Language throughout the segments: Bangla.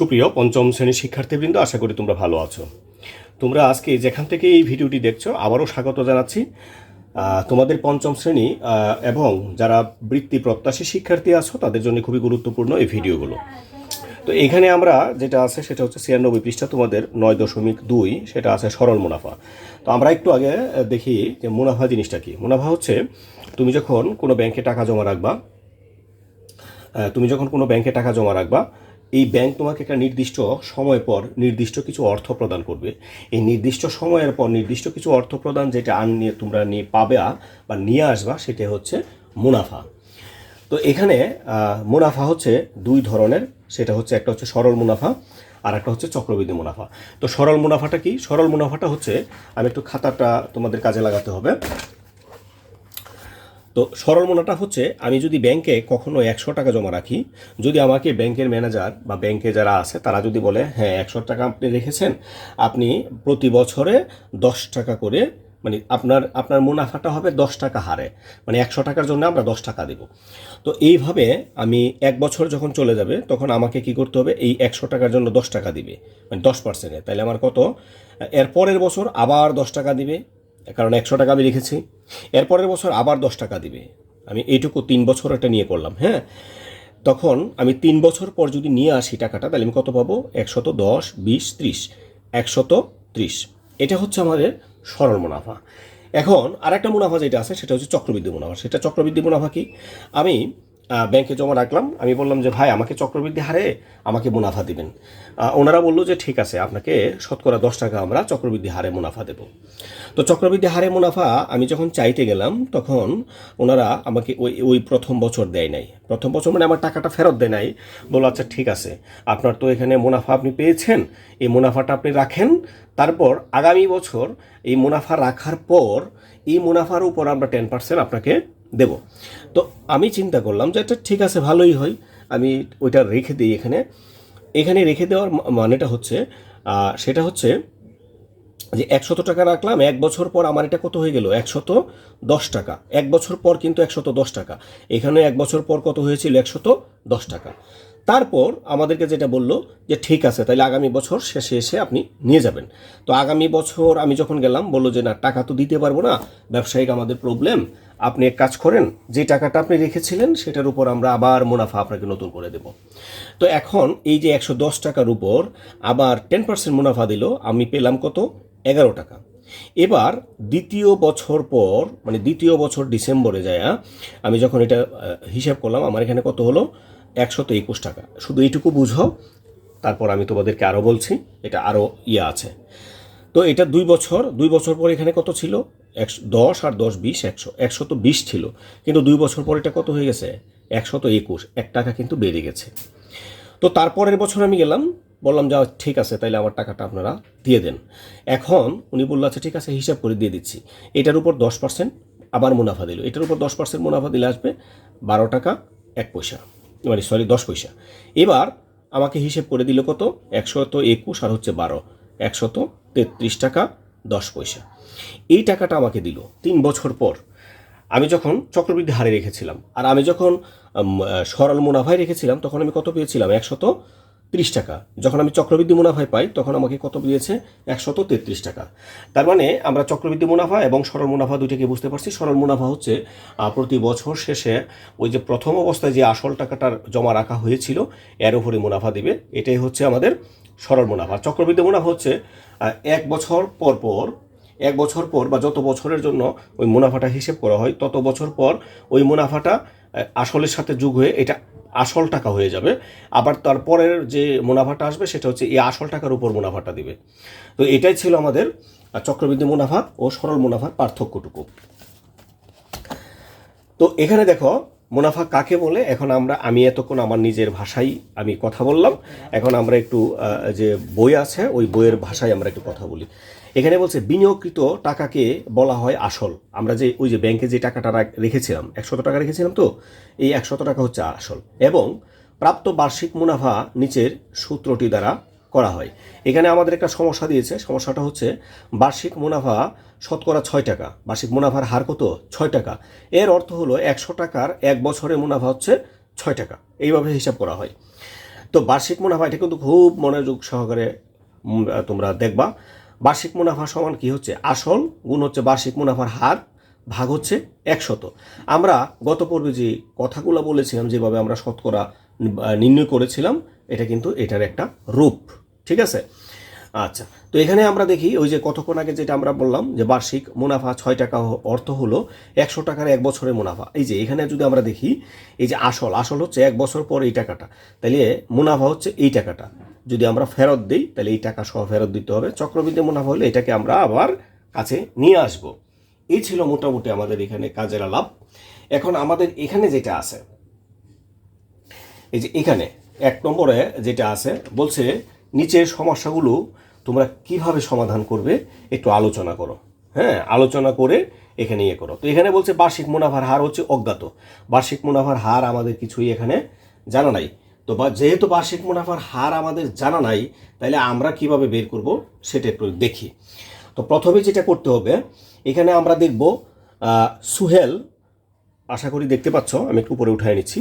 সুপ্রিয় পঞ্চম শ্রেণির শিক্ষার্থীবৃন্দ, আশা করি তোমরা ভালো আছো। তোমরা আজকে যেখান থেকে এই ভিডিওটি দেখছ, আবারও স্বাগত জানাচ্ছি। তোমাদের পঞ্চম শ্রেণি এবং যারা বৃত্তি প্রত্যাশী শিক্ষার্থী আছো, তাদের জন্য খুবই গুরুত্বপূর্ণ এই ভিডিওগুলো। তো এখানে আমরা যেটা আছে, সেটা হচ্ছে ছিয়ানব্বই পৃষ্ঠা, তোমাদের নয় দশমিক দুই, সেটা আছে সরল মুনাফা। তো আমরা একটু আগে দেখি যে মুনাফা জিনিসটা কি। মুনাফা হচ্ছে, তুমি যখন কোনো ব্যাংকে টাকা জমা রাখবা তুমি যখন কোনো ব্যাংকে টাকা জমা রাখবা এই ব্যাংক তোমাকে একটা নির্দিষ্ট সময় পর নির্দিষ্ট কিছু অর্থ প্রদান করবে। এই নির্দিষ্ট সময়ের পর নির্দিষ্ট কিছু অর্থ প্রদান যেটা আন নিয়ে তোমরা নিয়ে পাবে বা নিয়ে আসবা, সেটা হচ্ছে মুনাফা। তো এখানে মুনাফা হচ্ছে দুই ধরনের। সেটা হচ্ছে একটা হচ্ছে সরল মুনাফা আর একটা হচ্ছে চক্রবৃদ্ধি মুনাফা। তো সরল মুনাফাটা কি? সরল মুনাফাটা হচ্ছে, আমি একটু খাতাটা তোমাদের কাজে লাগাতে হবে। তো সরল মুনাফা হচ্ছে, আমি যদি ব্যাংকে কখনো একশো টাকা জমা রাখি, যদি আমাকে ব্যাংকের ম্যানেজার বা ব্যাংকে যারা আছে, তারা যদি বলে হ্যাঁ একশো টাকা আপনি রেখেছেন, আপনি প্রতি বছরে দশ টাকা করে মানে আপনার আপনার মুনাফাটা হবে দশ টাকা হারে মানে একশো টাকার জন্য আমরা দশ টাকা দেব। তো এইভাবে আমি এক বছর যখন চলে যাবে, তখন আমাকে কি করতে হবে, এই একশো টাকার জন্য দশ টাকা দিবে মানে দশ পার্সেন্টে তাহলে আমার কত? এর পরের বছর আবার দশ টাকা দিবে কারণ একশো টাকা আমি রেখেছি। এরপরের বছর আবার দশ টাকা দিবে। আমি এইটুকু তিন বছর একটা নিয়ে করলাম হ্যাঁ? তখন আমি তিন বছর পর যদি নিয়ে আসি টাকাটা, তাহলে আমি কত পাবো? একশত দশ, বিশ, ত্রিশ। একশত ত্রিশ। এটা হচ্ছে আমাদের সরল মুনাফা। এখন আরেকটা মুনাফা যেটা আছে, সেটা হচ্ছে চক্রবৃদ্ধি মুনাফা। সেটা চক্রবৃদ্ধি মুনাফা কি? আমি ব্যাংকে জমা রাখলাম। আমি বললাম যে, ভাই, আমাকে চক্রবৃদ্ধি হারে আমাকে মুনাফা দিবেন। ওনারা বলল যে, ঠিক আছে, আপনাকে শতকরা দশ টাকা আমরা চক্রবৃদ্ধি হারে মুনাফা দেব। তো চক্রবৃদ্ধি হারে মুনাফা আমি যখন চাইতে গেলাম, তখন ওনারা আমাকে ওই ওই প্রথম বছর দেয় নাই। প্রথম বছর মানে আমার টাকাটা ফেরত দেয় নাই। বলল আচ্ছা ঠিক আছে, আপনার তো এখানে মুনাফা আপনি পেয়েছেন, এই মুনাফাটা আপনি রাখেন। তারপর আগামী বছর এই মুনাফা রাখার পর, এই মুনাফার উপর আমরা টেন পার্সেন্ট আপনাকে দেব। তো আমি চিন্তা করলাম যে এটা ঠিক আছে, ভালোই হয়। আমি ওইটা রেখে দিই এখানে। এখানে রেখে দেওয়ার মানেটা হচ্ছে সেটা হচ্ছে যে একশত টাকা রাখলাম, এক বছর পর আমার এটা কত হয়ে গেল? একশত দশ টাকা। এক বছর পর কিন্তু একশত দশ টাকা। এখানে এক বছর পর কত হয়েছিল? একশত দশ টাকা। তারপর আমাদেরকে যেটা বলল যে, ঠিক আছে তাহলে আগামী বছর শেষে এসে আপনি নিয়ে যাবেন। তো আগামী বছর আমি যখন গেলাম, বলল যে, না, টাকা তো দিতে পারব না, ব্যবসায়িক আমাদের প্রবলেম আপনি এক কাজ করেন, যে টাকাটা আপনি রেখেছিলেন, সেটার উপর আমরা আবার মুনাফা আপনাকে নতুন করে দেব। তো এখন এই যে একশো দশ টাকার উপর আবার টেন পার্সেন্ট মুনাফা দিল, আমি পেলাম কত? এগারো টাকা। এবার দ্বিতীয় বছর পর মানে দ্বিতীয় বছর ডিসেম্বরে যায়, আমি যখন এটা হিসাব করলাম, আমার এখানে কত হলো? একশত একুশ টাকা। শুধু এইটুকু বুঝো, তারপর আমি তোমাদেরকে আরও বলছি, এটা আরও ইয়ে আছে। তো এটা দুই বছর দুই বছর পর এখানে কত ছিল? একশো, দশ আর দশ বিশ, একশো একশো তো বিশ ছিল। কিন্তু দুই বছর পর এটা কত হয়ে গেছে? একশত একুশ, এক টাকা কিন্তু বেড়ে গেছে। তো তারপরের বছর আমি গেলাম, বললাম যা ঠিক আছে, তাইলে আমার টাকাটা আপনারা দিয়ে দেন। এখন উনি বলল আচ্ছা ঠিক আছে, হিসাব করে দিয়ে দিচ্ছি। এটার উপর দশ পার্সেন্ট আবার মুনাফা দিল। এটার উপর দশ পার্সেন্ট মুনাফা দিলে আসবে বারো টাকা, এক পয়সা। মানে সরি দশ পয়সা। এবার আমাকে হিসেব করে দিল কত? একশত একুশ আর হচ্ছে বারো। একশত তেত্রিশ টাকা দশ পয়সা। এই টাকাটা আমাকে দিল তিন বছর পর। আমি যখন চক্রবৃদ্ধি হারে রেখেছিলাম, আর আমি যখন সরল মুনাফায় রেখেছিলাম, তখন আমি কত পেয়েছিলাম? একশত ত্রিশ টাকা। যখন আমি চক্রবৃদ্ধি মুনাফায় পাই, তখন আমাকে কত দিয়েছে? একশত তেত্রিশ টাকা। তার মানে আমরা চক্রবৃদ্ধি মুনাফা এবং সরল মুনাফা দুইটাকে বুঝতে পারছি। সরল মুনাফা হচ্ছে প্রতি বছর শেষে ওই যে প্রথম অবস্থায় যে আসল টাকাটার জমা রাখা হয়েছিল, এর উপরে মুনাফা দিবে। এটাই হচ্ছে আমাদের সরল মুনাফা। চক্রবৃদ্ধি মুনাফা হচ্ছে এক বছর পর পর, এক বছর পর বা যত বছরের জন্য ওই মুনাফাটা হিসেব করা হয়, তত বছর পর ওই মুনাফাটা আসলের সাথে যোগ হয়ে এটা আসল টাকা হয়ে যাবে। আবার তারপরের যে মুনাফাটা আসবে, সেটা হচ্ছে এই আসল টাকার উপর মুনাফাটা দিবে। তো এটাই ছিল আমাদের চক্রবৃদ্ধি মুনাফা ও সরল মুনাফার পার্থক্যটুকু। তো এখানে দেখো, মুনাফা কাকে বলে? এখন আমরা, আমি এতক্ষণ আমার নিজের ভাষায় আমি কথা বললাম। এখন আমরা একটু যে বই আছে, ওই বইয়ের ভাষায় আমরা একটু কথা বলি। এখানে বলছে, বিনিয়োগকৃত টাকাকে বলা হয় আসল। আমরা যে, ওই যে ব্যাংকে যে টাকাটা রাখ- রেখেছিলাম, একশত টাকা রেখেছিলাম তো, এই একশত টাকা হচ্ছে আসল। এবং প্রাপ্ত বার্ষিক মুনাফা নিচের সূত্রটি দ্বারা করা হয়। এখানে আমাদের একটা সমস্যা দিয়েছে, সমস্যাটা হচ্ছে বার্ষিক মুনাফা শতকরা ছয় টাকা, বার্ষিক মুনাফার হার কত? ছয় টাকা। এর অর্থ হলো একশো টাকার এক বছরের মুনাফা হচ্ছে ছয় টাকা। এইভাবে হিসাব করা হয়। তো বার্ষিক মুনাফা, এটা কিন্তু খুব মনোযোগ সহকারে তোমরা দেখবা। বার্ষিক মুনাফা সমান কি হচ্ছে? আসল গুণ হচ্ছে বার্ষিক মুনাফার হার ভাগ হচ্ছে একশত। আমরা গত পর্বে যে কথাগুলো বলেছিলাম, যেভাবে আমরা শতকরা নির্ণয় করেছিলাম, এটা কিন্তু এটার একটা রূপ। ঠিক আছে? আচ্ছা তো এখানে আমরা দেখি ওই যে কতক্ষণ আগে যেটা আমরা বললাম, যে বার্ষিক মুনাফা ছয় টাকা অর্থ হলো একশো টাকার এক বছরের মুনাফা। এই যে এখানে যদি আমরা দেখি, এই যে আসল আসল হচ্ছে এক বছর পর এই টাকাটা। তাহলে মুনাফা হচ্ছে এই টাকাটা। যদি আমরা ফেরত দিই, তাহলে এই টাকা সহ ফেরত দিতে হবে। চক্রবৃদ্ধি মুনাফা হলে এটাকে আমরা আবার কাছে নিয়ে আসব। এই ছিল মোটামুটি আমাদের এখানে কাজের আলাপ। এখন আমাদের এখানে যেটা আছে, এই যে এখানে এক নম্বরে যেটা আছে, বলছে নিচের সমস্যাগুলো তোমরা কীভাবে সমাধান করবে, একটু আলোচনা করো। হ্যাঁ আলোচনা করে এখানে ইয়ে করো। তো এখানে বলছে বার্ষিক মুনাফার হার হচ্ছে অজ্ঞাত। বার্ষিক মুনাফার হার আমাদের কিছুই এখানে জানা নাই। তো বা যেহেতু বার্ষিক মুনাফার হার আমাদের জানা নাই তাহলে আমরা কীভাবে বের করব সেটা একটু দেখি। তো প্রথমে যেটা করতে হবে, এখানে আমরা দেখব সুহেল, আশা করি দেখতে পাচ্ছ, আমি একটু উপরে উঠায় নিচ্ছি।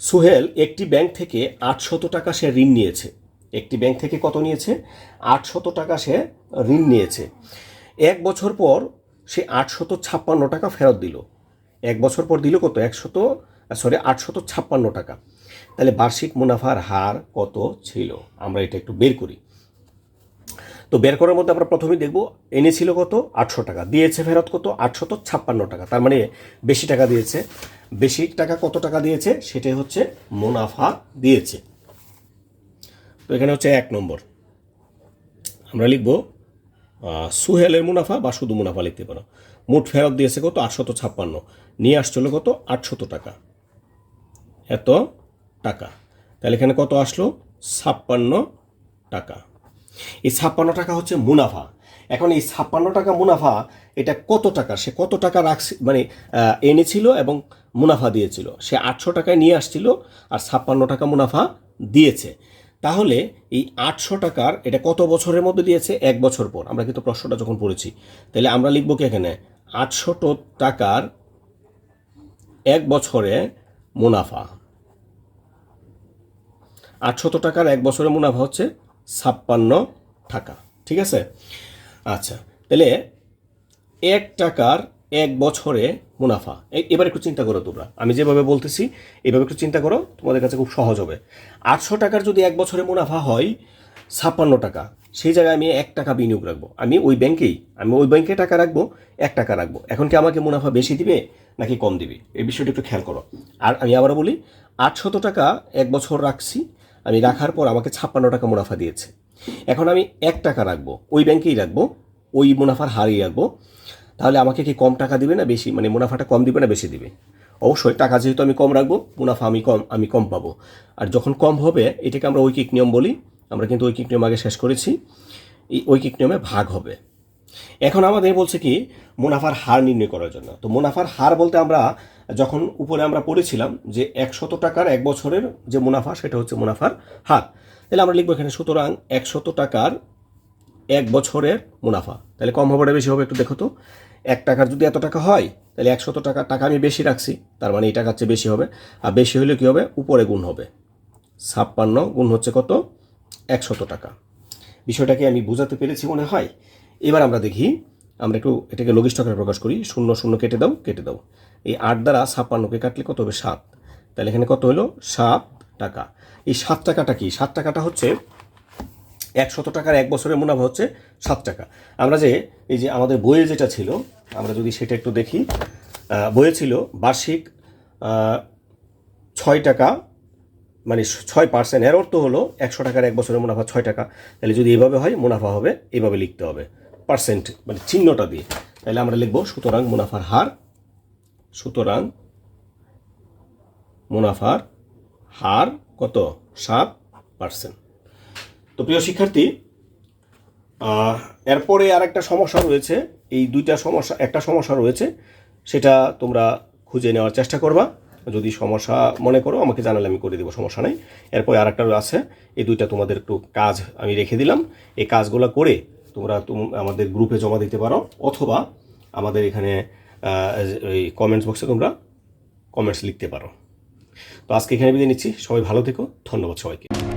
সুহেল একটি ব্যাংক থেকে আটশত টাকা সে ঋণ নিয়েছে। একটি ব্যাংক থেকে কত নিয়েছে? আটশত টাকা সে ঋণ নিয়েছে। এক বছর পর সে আটশত ছাপ্পান্ন টাকা ফেরত দিল। এক বছর পর দিল কত? একশত সরি আটশত ছাপ্পান্ন টাকা। তাহলে বার্ষিক মুনাফার হার কত ছিল? আমরা এটা একটু বের করি। তো বের করার মধ্যে আমরা প্রথমেই দেখব এনেছিল কত? আটশো টাকা। দিয়েছে ফেরত কত? আটশত ছাপ্পান্ন টাকা। তার মানে বেশি টাকা দিয়েছে। বেশি টাকা কত টাকা দিয়েছে? সেটাই হচ্ছে মুনাফা দিয়েছে। তো এখানে হচ্ছে এক নম্বর। আমরা লিখব সুহেলের মুনাফা বা শুধু মুনাফা লিখতে পারো। মোট ফেরত দিয়েছে কত? আটশত ছাপ্পান্ন। নিয়ে আসছিল কত? আটশত টাকা। এত টাকা। তাহলে এখানে কত আসলো? ছাপ্পান্ন টাকা। এই ছাপ্পান্ন টাকা হচ্ছে মুনাফা। এখন এই ছাপ্পান্ন টাকা মুনাফা, এটা কত টাকা? সে কত টাকা রাখছে? মানে এনেছিল এবং মুনাফা দিয়েছিল। সে আটশো টাকায় নিয়ে আসছিল আর ছাপ্পান্ন টাকা মুনাফা দিয়েছে। তাহলে এই আটশো টাকার এটা কত বছরের মধ্যে দিয়েছে? এক বছর পর। আমরা কিন্তু প্রশ্নটা যখন পড়েছি, তাহলে আমরা লিখব কি এখানে? আটশো টাকার এক বছরে মুনাফা। আটশত টাকার এক বছরের মুনাফা হচ্ছে ছাপ্পান্ন টাকা। ঠিক আছে? আচ্ছা তাহলে এক টাকার এক বছরে মুনাফা। এবার একটু চিন্তা করো তোমরা। আমি যেভাবে বলতেছি, এভাবে একটু চিন্তা করো, তোমাদের কাছে খুব সহজ হবে। আটশো টাকার যদি এক বছরে মুনাফা হয় ছাপ্পান্ন টাকা, সেই জায়গায় আমি এক টাকা বিনিয়োগ রাখব। আমি ওই ব্যাংকেই, আমি ওই ব্যাংকে টাকা রাখব, এক টাকা রাখব। এখন কি আমাকে মুনাফা বেশি দিবে নাকি কম দিবে? এই বিষয়টা একটু খেয়াল করো। আর আমি আবারও বলি, আটশত টাকা এক বছর রাখছি আমি রাখার পর আমাকে ছাপ্পান্ন টাকা মুনাফা দিয়েছে। এখন আমি এক টাকা রাখব, ওই ব্যাংকেই রাখব, ওই মুনাফার হারিয়ে রাখব। তাহলে আমাকে কি কম টাকা দিবে না বেশি? মানে মুনাফাটা কম দিবে না বেশি দিবে? অবশ্যই টাকা যেহেতু আমি কম রাখব, মুনাফা আমি কম আমি কম পাবো। আর যখন কম হবে, এটাকে আমরা ঐকিক নিয়ম বলি, আমরা কিন্তু ঐকিক নিয়ম আগে শেষ করেছি, এই ঐকিক নিয়মে ভাগ হবে। এখন আমাদের বলছে কি, মুনাফার হার নির্ণয় করার জন্য। তো মুনাফার হার বলতে আমরা যখন উপরে আমরা পড়েছিলাম যে একশত টাকার এক বছরের যে মুনাফা, সেটা হচ্ছে মুনাফার হার। তাহলে আমরা লিখব এখানে, সুতরাং একশত টাকার এক বছরের মুনাফা। তাহলে কম হবে বেশি হবে একটু দেখো তো। এক টাকার যদি এত টাকা হয়, তাহলে একশত টাকা টাকা আমি বেশি রাখছি, তার মানে এই টাকার চেয়ে বেশি হবে। আর বেশি হলে কী হবে? উপরে গুণ হবে। ছাপ্পান্ন গুণ হচ্ছে কত? একশত টাকা। বিষয়টাকে আমি বোঝাতে পেরেছি মনে হয়। এবার আমরা দেখি, আমরা একটু এটাকে লঘিষ্ঠ আকারে প্রকাশ করি, শূন্য শূন্য কেটে দাও কেটে দাও। এই আট দ্বারা ছাপ্পান্নকে কাটলে কত হবে? সাত। তাহলে এখানে কত হলো? সাত টাকা। এই সাত টাকাটা কি? সাত টাকাটা হচ্ছে একশত টাকার এক বছরের মুনাফা হচ্ছে সাত টাকা। আমরা যে, এই যে আমাদের বইয়ে যেটা ছিল, আমরা যদি সেটা একটু দেখি বইয়ে ছিল বার্ষিক ছয় টাকা মানে ছয় পার্সেন্ট। এর অর্থ হলো একশো টাকার এক বছরের মুনাফা ছয় টাকা। তাহলে যদি এভাবে হয়, মুনাফা হবে, এভাবে লিখতে হবে। পার্সেন্ট মানে চিহ্নটা দিয়ে। তাহলে আমরা লিখব, সুতরাং মুনাফার হার, সুতরাং মুনাফার হার কত? সাত পার্সেন্ট। তো প্রিয় শিক্ষার্থী এরপরে আর একটা সমস্যা রয়েছে। এই দুইটা সমস্যা, একটা সমস্যা রয়েছে, সেটা তোমরা খুঁজে নেওয়ার চেষ্টা করবা। যদি সমস্যা মনে করো, আমাকে জানালে আমি করে দেবো, সমস্যা নেই। এরপরে আর একটা আছে, এই দুইটা তোমাদের একটু কাজ আমি রেখে দিলাম। এই কাজগুলো করে তোমরা তুম- আমাদের গ্রুপে জমা দিতে পারো, অথবা আমাদের এখানে এই কমেন্টস বক্সে তোমরা কমেন্টস লিখতে পারো। তো আজকে এখানে বিদায় নিচ্ছি। সবাই ভালো থেকো। ধন্যবাদ সবাইকে।